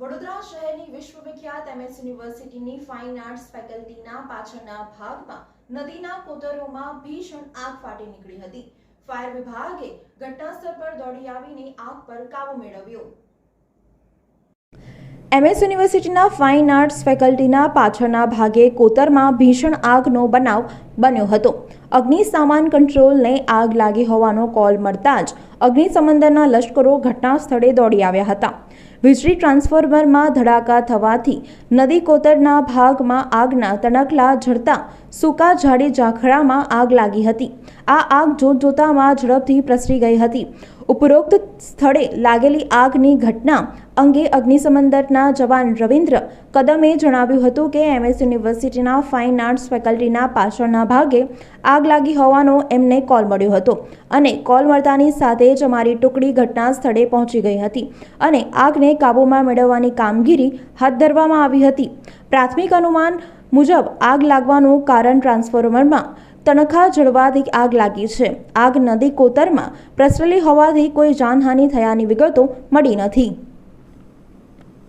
વડોદરા શહેરની વિશ્વવિખ્યાત એમએસ યુનિવર્સિટીની ફાઇન આર્ટ્સ ફેકલ્ટીના પાછળના ભાગમાં નદીના કોતરોમાં ભીષણ આગ ફાટી નીકળી હતી. ફાયર વિભાગે ઘટનાસ્થળ પર દોડી આવીને આગ પર કાબુ મેળવ્યો. એમએસ યુનિવર્સિટીના ફાઇન આર્ટ્સ ફેકલ્ટીના પાછળના ભાગે કોતરમાં ભીષણ આગનો બનાવ બન્યો હતો. અગ્નિસામાન કંટ્રોલને આગ લાગી હોવાનો કોલ મળતા જ અગ્નિસમંદરના લશ્કરો ઘટના સ્થળે દોડી આવ્યા હતા. વીજળી ટ્રાન્સફોર્મરમાં ધડાકા થવાથી નદી કોતરના ભાગમાં આગના તણખલા ઝડતા સૂકા ઝાડી ઝાખડામાં આગ લાગી હતી. આ આગ જોત જોતામાં ઝડપથી પ્રસરી ગઈ હતી. ઉપરોક્ત સ્થળે લાગેલી આગની ઘટના અંગે અગ્નિસમંદરના જવાન રવિન્દ્ર કદમે જણાવ્યું હતું કે એમએસ યુનિવર્સિટીના ફાઇન આર્ટ્સ ફેકલ્ટીના પાછળના ભાગે આગ લાગી હોવાનો એમને કોલ મળ્યો હતો અને કોલ મળતાની સાથે જ અમારી ટુકડી ઘટના સ્થળે પહોંચી ગઈ હતી અને આગને કાબૂમાં મેળવવાની કામગીરી હાથ ધરવામાં આવી હતી. પ્રાથમિક અનુમાન મુજબ આગ લાગવાનું કારણ ટ્રાન્સફોર્મરમાં તણખા જળવાથી આગ લાગી છે. આગ નદી કોતરમાં પ્રસરેલી હોવાથી કોઈ જાનહાનિ થયાની વિગતો મળી નથી.